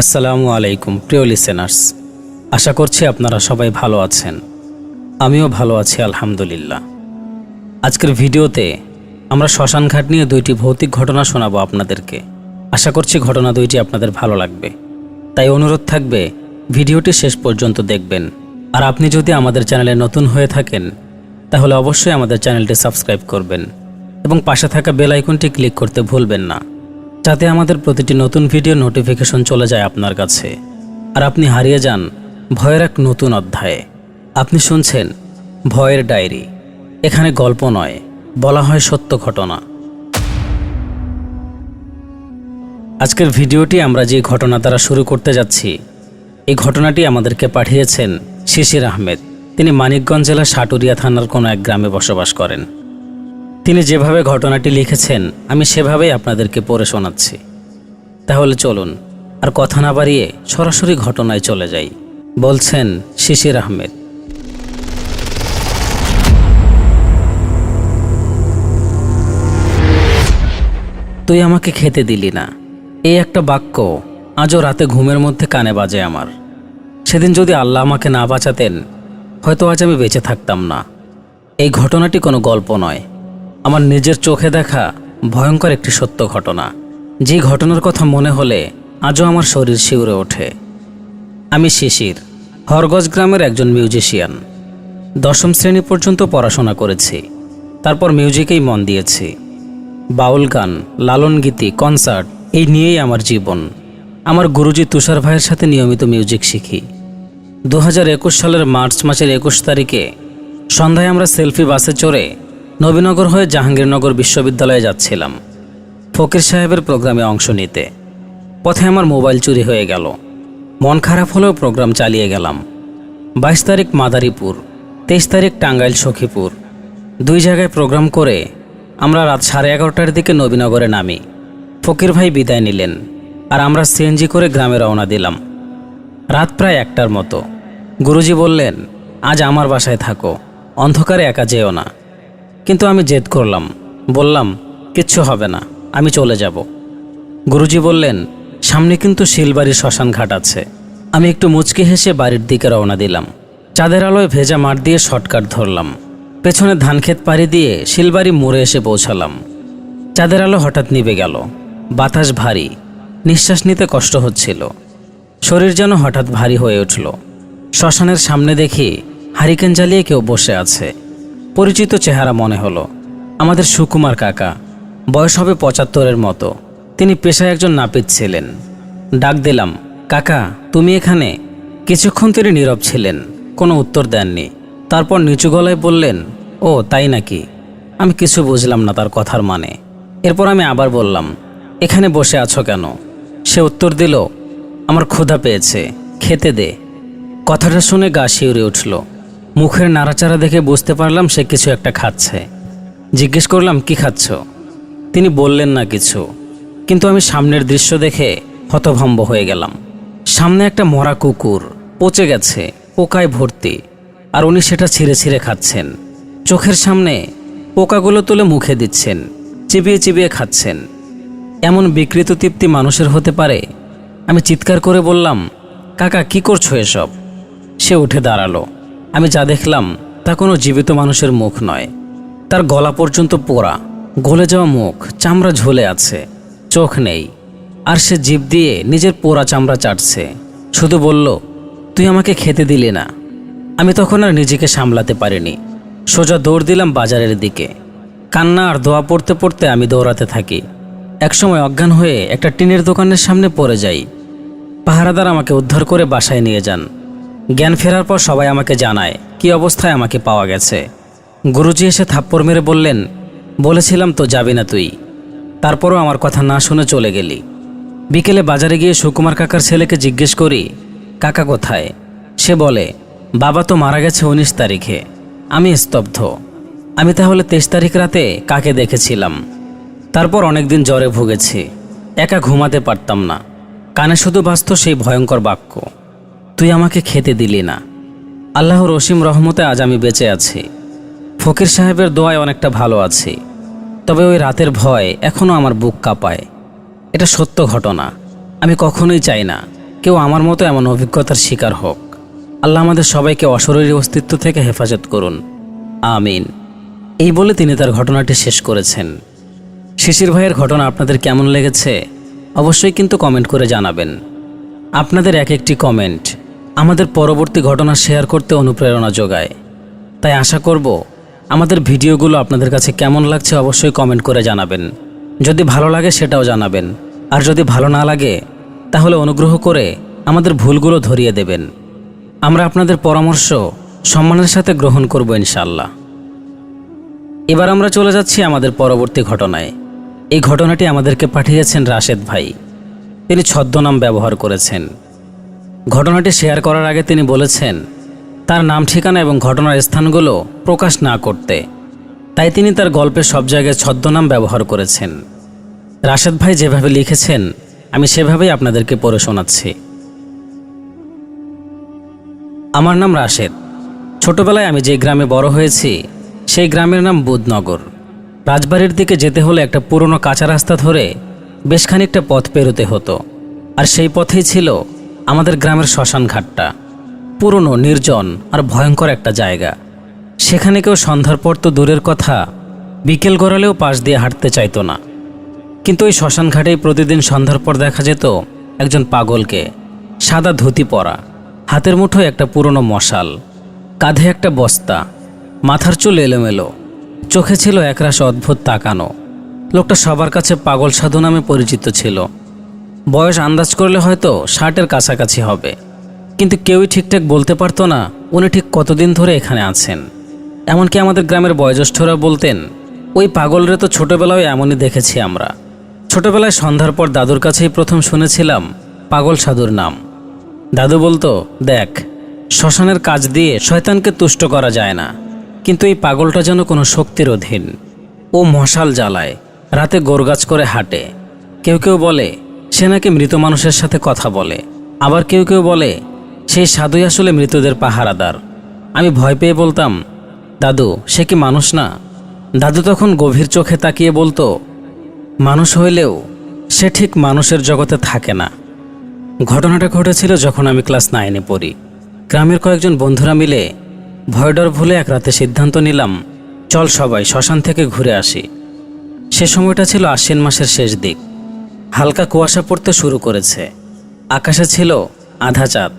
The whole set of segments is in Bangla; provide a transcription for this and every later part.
আসসালামু আলাইকুম, প্রিয় লিসেনার্স আশা করছি আপনারা সবাই ভালো আছেন। আমিও ভালো আছি, আলহামদুলিল্লাহ। আজকের ভিডিওতে আমরা শ্মশানঘাট নিয়ে দুইটি ভৌতিক ঘটনা শোনাবো আপনাদেরকে। আশা করছি ঘটনা দুইটি আপনাদের ভালো লাগবে। তাই অনুরোধ থাকবে, ভিডিওটি শেষ পর্যন্ত দেখবেন। আর আপনি যদি আমাদের চ্যানেলে নতুন হয়ে থাকেন, তাহলে অবশ্যই আমাদের চ্যানেলটি সাবস্ক্রাইব করবেন। এবং পাশে থাকা বেল আইকনটি ক্লিক করতে ভুলবেন না। যাতে আমাদের প্রতিটি নতুন ভিডিও নোটিফিকেশন চলে যায় আপনার কাছে। আর আপনি হারিয়ে যান ভয়ের এক নতুন অধ্যায়ে। আপনি শুনছেন ভয়ের ডায়েরি। এখানে গল্প নয়, বলা হয় সত্য ঘটনা। আজকের ভিডিওটি আমরা যে ঘটনা দ্বারা শুরু করতে যাচ্ছি, এই ঘটনাটি আমাদেরকে পাঠিয়েছেন শিশির আহমেদ। তিনি মানিকগঞ্জ জেলার সাটুরিয়া থানার কোনো এক গ্রামে বসবাস করেন। তিনি যেভাবে ঘটনাটি লিখেছেন, আমি সেভাবেই আপনাদেরকে পড়ে শোনাচ্ছি। তাহলে চলুন, আর কথা না বাড়িয়ে সরাসরি ঘটনায় চলে যাই। বলছেন শিশির আহমেদ। তুই আমাকে খেতে দিলি না। এই একটা বাক্য আজও রাতে ঘুমের মধ্যে কানে বাজে আমার। সেদিন যদি আল্লাহ আমাকে না বাঁচাতেন, হয়তো আজ আমি বেঁচে থাকতাম না। এই ঘটনাটি কোনো গল্প নয়। আমার নিজের চোখে দেখা ভয়ঙ্কর একটি সত্য ঘটনা। যে ঘটনার কথা মনে হলে আজও আমার শরীর শিউরে ওঠে। আমি শিশির, হরগজ গ্রামের একজন মিউজিশিয়ান। দশম শ্রেণি পর্যন্ত পড়াশোনা করেছি। তারপর মিউজিকেই মন দিয়েছি। বাউল গান, লালন গীতি, কনসার্ট, এই নিয়েই আমার জীবন। আমার গুরুজি তুষার ভাইয়ের সাথে নিয়মিত মিউজিক শিখি। দু হাজার একুশ সালের মার্চ মাসের একুশ তারিখে সন্ধ্যায় আমরা সেলফি বাসে চড়ে নবীনগর হয়ে জাহাঙ্গীরনগর বিশ্ববিদ্যালয়ে যাচ্ছিলাম। ফকির সাহেবের প্রোগ্রামে অংশ নিতে। পথে আমার মোবাইল চুরি হয়ে গেল। মন খারাপ হলেও প্রোগ্রাম চালিয়ে গেলাম। বাইশ তারিখ মাদারীপুর, তেইশ তারিখ টাঙ্গাইল সখীপুর। দুই জায়গায় প্রোগ্রাম করে আমরা রাত সাড়ে এগারোটার দিকে নবীনগরে নামি। ফকির ভাই বিদায় নিলেন আর আমরা সিএনজি করে গ্রামে রওনা দিলাম। রাত প্রায় একটার মতো। গুরুজি বললেন, আজ আমার বাসায় থাকো, অন্ধকারে একা যেও না। কিন্তু আমি জেদ করলাম। বললাম, কিচ্ছু হবে না, আমি চলে যাব। গুরুজি বললেন, সামনে কিন্তু শিলবাড়ি শ্মশান ঘাট আছে। আমি একটু মুচকি হেসে বাড়ির দিকে রওনা দিলাম। চাঁদের আলোয় ভেজা মাঠ দিয়ে শর্টকাট ধরলাম। পেছনে ধানক্ষেত পাড়ি দিয়ে শিলবাড়ি মোড়ে এসে পৌঁছালাম। চাঁদের আলো হঠাৎ নিভে গেল। বাতাস ভারী। নিঃশ্বাস নিতে কষ্ট হচ্ছিল। শরীর যেন হঠাৎ ভারী হয়ে উঠল। শ্মশানের সামনে দেখি হারিকেন জ্বালিয়ে কেউ বসে আছে। পরিচিত চেহারা মনে হলো। আমাদের সুকুমার কাকা, বয়স হবে পঁচাত্তরের মতো। তিনি পেশায় একজন নাপিত ছিলেন। ডাক দিলাম, কাকা, তুমি এখানে? কিছুক্ষণ তিনি নীরব ছিলেন, কোনো উত্তর দেননি। তারপর নিচু গলায় বললেন, ও, তাই নাকি? আমি কিছু বুঝলাম না তার কথার মানে। এরপর আমি আবার বললাম, এখানে বসে আছো কেন? সে উত্তর দিল, আমার ক্ষুধা পেয়েছে, খেতে দে। কথাটা শুনে গা শিউরে উঠল। মুখের নাড়াচাড়া দেখে বুঝতে পারলাম সে কিছু একটা খাচ্ছে। জিজ্ঞেস করলাম, কি খাচ্ছ? তিনি বললেন না কিছু। কিন্তু আমি সামনের দৃশ্য দেখে হতভম্ব হয়ে গেলাম। সামনে একটা মরা কুকুর পচে গেছে, পোকায় ভর্তি, আর উনি সেটা ছিঁড়ে ছিঁড়ে খাচ্ছেন। চোখের সামনে পোকাগুলো তুলে মুখে দিচ্ছেন, চিবিয়ে চিবিয়ে খাচ্ছেন। এমন বিকৃত তৃপ্তি মানুষের হতে পারে? আমি চিৎকার করে বললাম, কাকা, কি করছ এসব? সে উঠে দাঁড়াল। আমি যা দেখলাম তা কোনো জীবিত মানুষের মুখ নয়। তার গলা পর্যন্ত পোড়া, গলে যাওয়া মুখ, চামড়া ঝুলে আছে, চোখ নেই। আর সে জিভ দিয়ে নিজের পোড়া চামড়া চাটছে। শুধু বলল, তুই আমাকে খেতে দিলি না। আমি তখন আর নিজেকে সামলাতে পারিনি। সোজা দৌড় দিলাম বাজারের দিকে। কান্না আর দোয়া পড়তে পড়তে আমি দৌড়াতে থাকি। একসময় অজ্ঞান হয়ে একটা টিনের দোকানের সামনে পড়ে যাই। পাহারাদার আমাকে উদ্ধার করে বাসায় নিয়ে যান। জ্ঞান ফেরার পর সবাই আমাকে জানায়, কি অবস্থায় আমাকে পাওয়া গেছে? গুরুজি এসে থাপ্পড় মেরে বললেন, বলেছিলাম তো যাবি না তুই। তারপরও আমার কথা না শুনে চলে গেলি। বিকেলে বাজারে গিয়ে সুকুমার কাকার ছেলেকে জিজ্ঞেস করি, কাকা কোথায়? সে বলে, বাবা তো মারা গেছে উনিশ তারিখে। আমি স্তব্ধ। আমি তাহলে তেইশ তারিখ রাতে কাকে দেখেছিলাম? তারপর অনেকদিন জ্বরে ভুগেছি। একা ঘুমাতে পারতাম না। কানে শুধু বাঁচত সেই ভয়ঙ্কর বাক্য। তুই আমাকে খেতে দিলি না। আল্লাহ রসিম রহমতে আজ আমি বেঁচে আছি। ফকির সাহেবের দোয়ায় অনেকটা ভালো আছি। তবে ওই রাতের ভয় এখনও আমার বুক কাঁপায়। এটা সত্য ঘটনা। আমি কখনোই চাই না কেউ আমার মতো এমন অভিজ্ঞতার শিকার হোক। আল্লাহ আমাদের সবাইকে অশরীরী অস্তিত্ব থেকে হেফাজত করুন। আমিন। এই বলে তিনি তার ঘটনাটি শেষ করেছেন। শিশির ভাইয়ের ঘটনা আপনাদের কেমন লেগেছে? অবশ্যই কিন্তু কমেন্ট করে জানাবেন। আপনাদের এক একটি কমেন্ট আমাদের পরবর্তী ঘটনা শেয়ার করতে অনুপ্রেরণা যোগায়। তাই আশা করব, আমাদের ভিডিওগুলো আপনাদের কাছে কেমন লাগছে অবশ্যই কমেন্ট করে জানাবেন। যদি ভালো লাগে সেটাও জানাবেন। আর যদি ভালো না লাগে, তাহলে অনুগ্রহ করে আমাদের ভুলগুলো ধরিয়ে দেবেন। আমরা আপনাদের পরামর্শ, সম্মানের সাথে গ্রহণ করব ইনশাল্লাহ এবার আমরা চলে যাচ্ছি আমাদের পরবর্তী ঘটনায়। এই ঘটনাটি আমাদেরকে পাঠিয়েছেন রাশেদ ভাই। তিনি ছদ্মনাম ব্যবহার করেছেন। ঘটনাটি শেয়ার করার আগে তিনি বলেছেন, তার নাম ঠিকানা এবং ঘটনার স্থানগুলো প্রকাশ না করতে। তাই তিনি তার গল্পের সব জায়গায় ছদ্মনাম ব্যবহার করেছেন। রাশেদ ভাই যেভাবে লিখেছেন, আমি সেভাবেই আপনাদেরকে পড়ে শোনাচ্ছি। আমার নাম রাশেদ। ছোটবেলায় আমি যে গ্রামে বড় হয়েছি, সেই গ্রামের নাম বুধনগর। রাজবাড়ির দিকে যেতে হলে একটা পুরনো কাঁচা রাস্তা ধরে বেশ খানিকটা পথ পেরোতে হতো। আর সেই পথেই ছিল আমাদের গ্রামের শ্মশান ঘাটটা পুরনো, নির্জন আর ভয়ঙ্কর একটা জায়গা। সেখানে কেউ সন্ধ্যার পর তো দূরের কথা, বিকেল গড়ালেও পাশ দিয়ে হাঁটতে চাইতো না। কিন্তু ওই শ্মশান ঘাটেই প্রতিদিন সন্ধ্যার পর দেখা যেত একজন পাগলকে, সাদা ধুতি পরা, হাতের মুঠোয় একটা পুরনো মশাল, কাঁধে একটা বস্তা, মাথার চুল এলোমেলো, চোখে ছিল একরাশ অদ্ভুত তাকানো। লোকটা সবার কাছে পাগল সাধু নামে পরিচিত ছিল। বয়স আন্দাজ করলে হয়তো ষাটের কাছাকাছি হবে। কিন্তু কেউই ঠিকঠাক বলতে পারতো না উনি ঠিক কতদিন ধরে এখানে আছেন। এমনকি আমাদের গ্রামের বয়োজ্যেষ্ঠরা বলতেন, ওই পাগলরে তো ছোটবেলায় এমনই দেখেছি আমরা। ছোটবেলায় সন্ধ্যার পর দাদুর কাছেই প্রথম শুনেছিলাম পাগল সাধুর নাম। দাদু বলতো, দেখ, শ্মশানের কাজ দিয়ে শয়তানকে তুষ্ট করা যায় না, কিন্তু এই পাগলটা যেন কোনো শক্তির অধীন। ও মশাল জ্বালায়, রাতে গোরগাছ করে হাঁটে। কেউ কেউ বলে সে নাকি মৃত মানুষের সাথে কথা বলে। আবার কেউ কেউ বলে, সেই সাধুই আসলে মৃতদের পাহারাদার। আমি ভয় পেয়ে বলতাম, দাদু, সে কি মানুষ না? দাদু তখন গভীর চোখে তাকিয়ে বলতো, মানুষ হইলেও সে ঠিক মানুষের জগতে থাকে না। ঘটনাটা ঘটেছিল যখন আমি ক্লাস নাইনে পড়ি। গ্রামের কয়েকজন বন্ধুরা মিলে ভয়ডর ভুলে এক রাতে সিদ্ধান্ত নিলাম, চল সবাই শ্মশান থেকে ঘুরে আসি। সে সময়টা ছিল আশ্বিন মাসের শেষ দিক। হালকা কুয়াশা পড়তে শুরু করেছে। আকাশে ছিল আধা চাঁদ।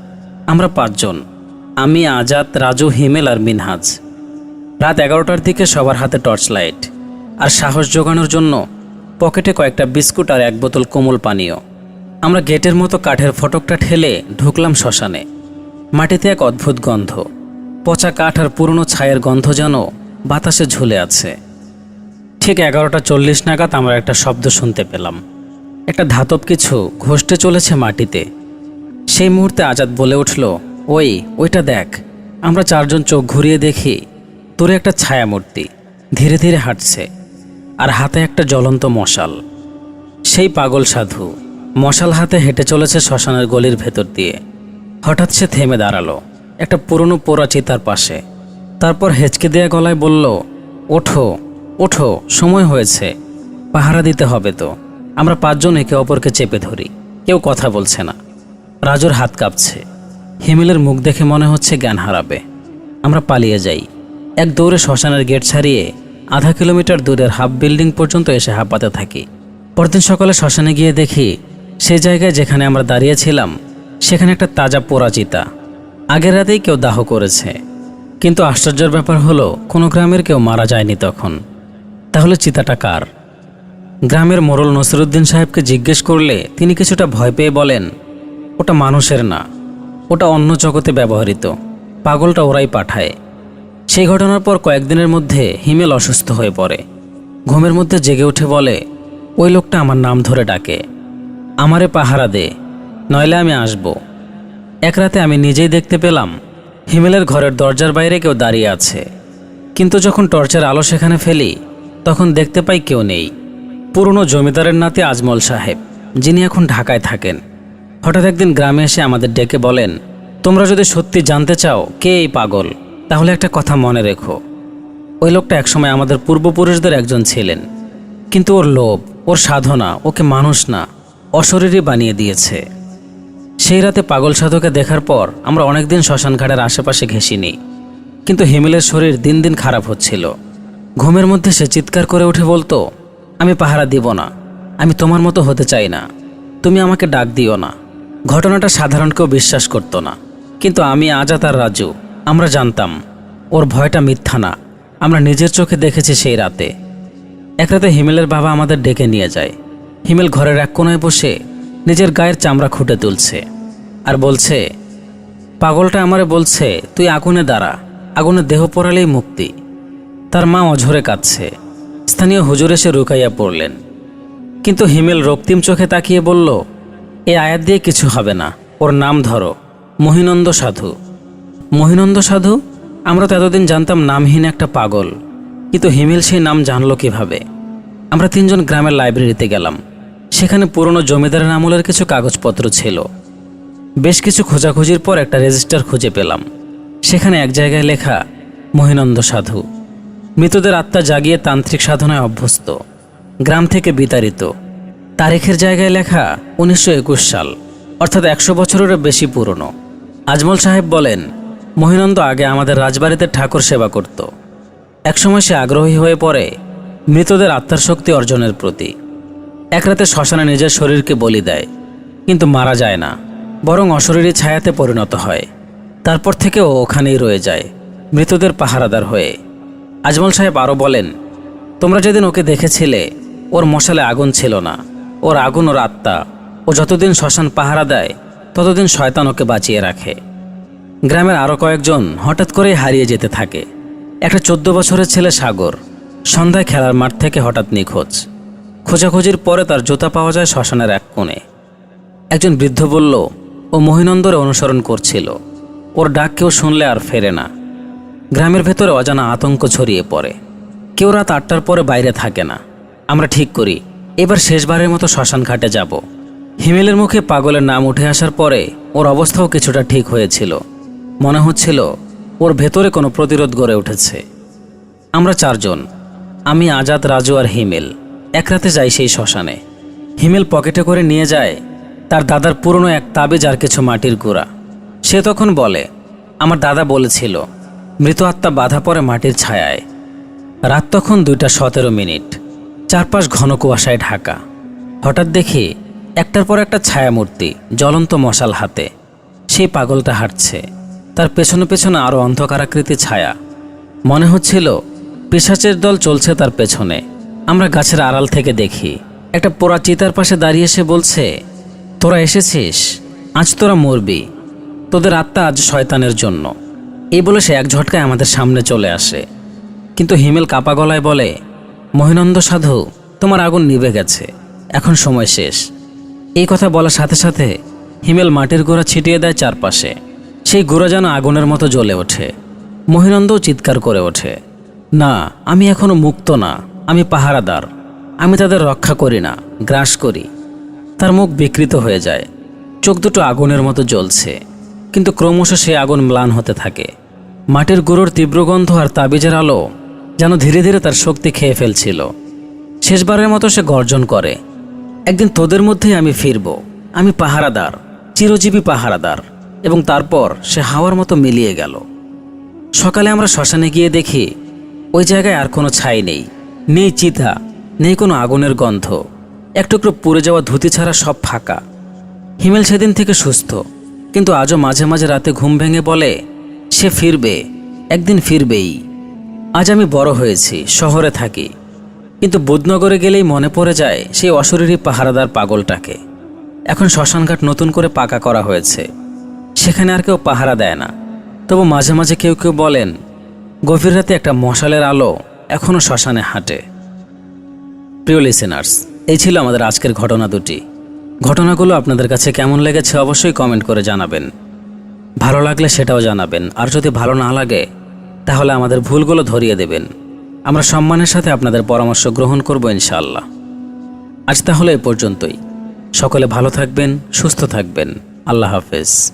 আমরা পাঁচজন। আমি, আজাদ, রাজু, হিমেল আর মিনহাজ। রাত এগারোটার দিকে সবার হাতে টর্চ লাইট আর সাহস জোগানোর জন্য পকেটে কয়েকটা বিস্কুট আর এক বোতল কোমল পানীয়। আমরা গেটের মতো কাঠের ফটকটা ঠেলে ঢুকলাম শ্মশানে। মাটিতে এক অদ্ভুত গন্ধ। পচা কাঠ আর পুরনো ছায়ের গন্ধ যেন বাতাসে ঝুলে আছে। ঠিক এগারোটা চল্লিশ নাগাদ আমরা একটা শব্দ শুনতে পেলাম। একটা ধাতব কিছু ঘষতে চলেছে মাটিতে। সেই মুহূর্তে আজাদ বলে উঠল, ওই, ওইটা দেখ। আমরা চারজন চোখ ঘুরিয়ে দেখি, তোরে একটা ছায়ামূর্তি। ধীরে ধীরে হাঁটছে, আর হাতে একটা জ্বলন্ত মশাল। সেই পাগল সাধু, মশাল হাতে হেঁটে চলেছে শ্মশানের গলির ভেতর দিয়ে। হঠাৎ সে থেমে দাঁড়াল, একটা পুরনো পোড়া চিতার পাশে। তারপর হেঁচকে দেয়া গলায় বলল, ওঠো ওঠো, সময় হয়েছে, পাহারা দিতে হবে তো। আমরা পাঁচজন একে অপরকে চেপে ধরি। কেউ কথা বলছে না। রাজুর হাত কাঁপছে। হিমেলের মুখ দেখে মনে হচ্ছে জ্ঞান হারাবে। আমরা পালিয়ে যাই। এক দৌড়ে শ্মশানের গেট ছাড়িয়ে আধা কিলোমিটার দূরের হাফ বিল্ডিং পর্যন্ত এসে হাঁপাতে থাকি। পরদিন সকালে শ্মশানে গিয়ে দেখি, সে জায়গায় যেখানে আমরা দাঁড়িয়েছিলাম, সেখানে একটা তাজা পোড়া চিতা। আগের রাতেই কেউ দাহ করেছে। কিন্তু আশ্চর্যের ব্যাপার হলো, কোনো গ্রামের কেউ মারা যায়নি তখন। তাহলে চিতাটা কার? গ্রামের মোরল নসরুদ্দিন সাহেবকে জিজ্ঞেস করলে তিনি কিছুটা ভয় পেয়ে বলেন, ওটা মানুষের না, ওটা অন্য জগতে ব্যবহৃত, পাগলটা ওরাই পাঠায়। সেই ঘটনার পর কয়েকদিনের মধ্যে হিমেল অসুস্থ হয়ে পড়ে। ঘুমের মধ্যে জেগে উঠে বলে, ওই লোকটা আমার নাম ধরে ডাকে, আমারে পাহারা দে, নইলে আমি আসব। এক রাতে আমি নিজেই দেখতে পেলাম, হিমেলের ঘরের দরজার বাইরে কেউ দাঁড়িয়ে আছে। কিন্তু যখন টর্চের আলো সেখানে ফেলি, তখন দেখতে পাই কেউ নেই। পুরনো জমিদারের নাতি আজমল সাহেব, যিনি এখন ঢাকায় থাকেন। হঠাৎ একদিন গ্রামে এসে আমাদের ডেকে বলেন, তোমরা যদি সত্যি জানতে চাও কে এই পাগল, তাহলে একটা কথা মনে রেখো। ওই লোকটা একসময় আমাদের পূর্বপুরুষদের একজন ছিলেন। কিন্তু ওর লোভ, ওর সাধনা, ওকে মানুষ না, অশরীরই বানিয়ে দিয়েছে। সেই রাতে পাগল সাধুকে দেখার পর আমরা অনেকদিন শ্মশান ঘাটের আশেপাশে ঘেঁষিনি। কিন্তু হিমেলের শরীর দিন দিন খারাপ হচ্ছিল। ঘুমের মধ্যে সে চিৎকার করে উঠে বলতো আমি পাহারা দিব না। আমি তোমার মতো হতে চাই না। তুমি আমাকে ডাক দিও না। ঘটনাটা সাধারণ কেউ বিশ্বাস করতো না। কিন্তু আমি আজাদ আর রাজু। আমরা জানতাম, ওর ভয়টা মিথ্যা না। আমরা নিজের চোখে দেখেছি সেই রাতে। এক রাতে হিমেলের বাবা আমাদের ডেকে নিয়ে যায়। হিমেল ঘরের এক কোনায় বসে নিজের গায়ের চামড়া খুঁটে তুলছে আর বলছে, পাগলটা আমারে বলছে, তুই আগুনে দাঁড়া। আগুনে দেহ পড়ালেই মুক্তি। তার মা অঝরে কাঁদছে। স্থানীয় হুজুর এসে রুকাইয়া পড়লেন। কিন্তু হিমেল রক্তিম চোখে তাকিয়ে বলল, এ আয়াত দিয়ে কিছু হবে না। ওর নাম ধরো, মহিনন্দ সাধু। মহিনন্দ সাধু? আমরা তো এতদিন জানতাম নামহীন একটা পাগল। কিন্তু হিমেল সেই নাম জানলো কীভাবে? আমরা তিনজন গ্রামের লাইব্রেরিতে গেলাম। সেখানে পুরনো জমিদারের আমলের কিছু কাগজপত্র ছিল। বেশ কিছু খোঁজাখুঁজির পর একটা রেজিস্টার খুঁজে পেলাম। সেখানে এক জায়গায় লেখা, মহিনন্দ সাধু। মৃতদের আত্মা জাগিয়ে তান্ত্রিক সাধনায় অভ্যস্ত। গ্রাম থেকে বিতাড়িত। তারিখের জায়গায় লেখা উনিশশো একুশ সাল, অর্থাৎ একশো বছরেরও বেশি পুরনো। আজমল সাহেব বলেন, মহিনন্দ আগে আমাদের রাজবাড়িতে ঠাকুর সেবা করত। একসময় সে আগ্রহী হয়ে পড়ে মৃতদের আত্মার শক্তি অর্জনের প্রতি। এক রাতে শ্মশানে নিজের শরীরকে বলি দেয়, কিন্তু মারা যায় না, বরং অশরীরী ছায়াতে পরিণত হয়। তারপর থেকে ও ওখানেই রয়ে যায়, মৃতদের পাহারাদার হয়ে। আজমল সাহেব আরও বলেন, তোমরা যেদিন ওকে দেখেছিলে, ওর মশালে আগুন ছিল না। ওর আগুন ওর আত্মা। ও যতদিন শ্মশান পাহারা দেয়, ততদিন শয়তান ওকে বাঁচিয়ে রাখে। গ্রামের আরও কয়েকজন হঠাৎ করেই হারিয়ে যেতে থাকে। একটা চোদ্দ বছরের ছেলে সাগর, সন্ধ্যায় খেলার মাঠ থেকে হঠাৎ নিখোঁজ। খোঁজাখুঁজির পরে তার জুতা পাওয়া যায় শ্মশানের এক কোণে। একজন বৃদ্ধ বলল, ও মহিনন্দরে অনুসরণ করছিল। ওর ডাক কেউ শুনলে আর ফেরে না। গ্রামের ভেতরে অজানা আতঙ্ক ছড়িয়ে পড়ে। কেউ রাত আটটার পরে বাইরে থাকে না। আমরা ঠিক করি, এবার শেষবারের মতো শ্মশান ঘাটে যাব। হিমেলের মুখে পাগলের নাম উঠে আসার পরে ওর অবস্থাও কিছুটা ঠিক হয়েছিল। মনে হচ্ছিল ওর ভেতরে কোনো প্রতিরোধ গড়ে উঠেছে। আমরা চারজন, আমি, আজাদ, রাজু আর হিমেল, এক রাতে যাই সেই শ্মশানে। হিমেল পকেটে করে নিয়ে যায় তার দাদার পুরনো এক তাবিজ আর কিছু মাটির গুঁড়া। সে তখন বলে, আমার দাদা বলেছিল মৃত আত্মা বাধা পড়ে মাটির ছায়ায়। রাত তখন দুইটা সতেরো মিনিট। চারপাশ ঘন কুয়াশায় ঢাকা। হঠাৎ দেখি একটার পর একটা ছায়ামূর্তি জ্বলন্ত মশাল হাতে। সেই পাগলটা হাঁটছে। তার পেছনে পেছনে আরও অন্ধকারাকৃতি ছায়া। মনে হচ্ছিল পেশাচের দল চলছে তার পেছনে। আমরা গাছের আড়াল থেকে দেখি। একটা পোড়া চিতার পাশে দাঁড়িয়ে সে বলছে, তোরা এসেছিস? আজ তোরা মরবি। তোদের আত্মা আজ শয়তানের জন্য। এই বলে সে এক ঝটকায় আমাদের সামনে চলে আসে। কিন্তু হিমেল কাপা গলায় বলে, মহিনন্দ সাধু, তোমার আগুন নিভে গেছে। এখন সময় শেষ। এই কথা বলার সাথে সাথে হিমেল মাটির গোড়া ছিটিয়ে দেয় চারপাশে। সেই গোড়া যেন আগুনের মতো জ্বলে ওঠে। মহিনন্দও চিৎকার করে ওঠে, না, আমি এখনও মুক্ত না। আমি পাহারাদার। আমি তাদের রক্ষা করি না, গ্রাস করি। তার মুখ বিকৃত হয়ে যায়। চোখ দুটো আগুনের মতো জ্বলছে। কিন্তু ক্রমশ সে আগুন ম্লান হতে থাকে। মাটির গুঁড়োর তীব্র গন্ধ আর তাবিজের আলো যেন ধীরে ধীরে তার শক্তি খেয়ে ফেলছিল। শেষবারের মতো সে গর্জন করে, একদিন তোদের মধ্যেই আমি ফিরব। আমি পাহারাদার, চিরজীবী পাহারাদার। এবং তারপর সে হাওয়ার মতো মিলিয়ে গেল। সকালে আমরা শ্মশানে গিয়ে দেখি, ওই জায়গায় আর কোনো ছাই নেই। নেই চিতা, নেই কোনো আগুনের গন্ধ। একটুকরো পুড়ে যাওয়া ধুতি ছাড়া সব ফাঁকা। হিমেল সেদিন থেকে সুস্থ। কিন্তু আজও মাঝে মাঝে রাতে ঘুম ভেঙে বলে, সে ফিরবে, একদিন ফিরবেই। আজ আমি বড় হয়েছি, শহরে থাকি। কিন্তু বুধনগরে গেলেই মনে পড়ে যায় সেই অশরীরী পাহারাদার পাগলটাকে। এখন শ্মশানঘাট নতুন করে পাকা করা হয়েছে। সেখানে আর কেউ পাহারা দেয় না। তবু মাঝে মাঝে কেউ কেউ বলেন, গভীর রাতে একটা মশালের আলো এখনও শ্মশানে হাঁটে। প্রিয় লিসেনার্স এই ছিল আমাদের আজকের ঘটনা দুটি। ঘটনাগুলো আপনাদের কাছে কেমন লেগেছে অবশ্যই কমেন্ট করে জানাবেন। ভালো লাগলে সেটাও জানাবেন, আর যদি ভালো না লাগে, তাহলে আমাদের ভুলগুলো ধরিয়ে দেবেন। আমরা সম্মানের সাথে আপনাদের পরামর্শ গ্রহণ করব ইনশাআল্লাহ। আজ তাহলে এ পর্যন্তই। সকলে ভালো থাকবেন, সুস্থ থাকবেন। আল্লাহ হাফেজ।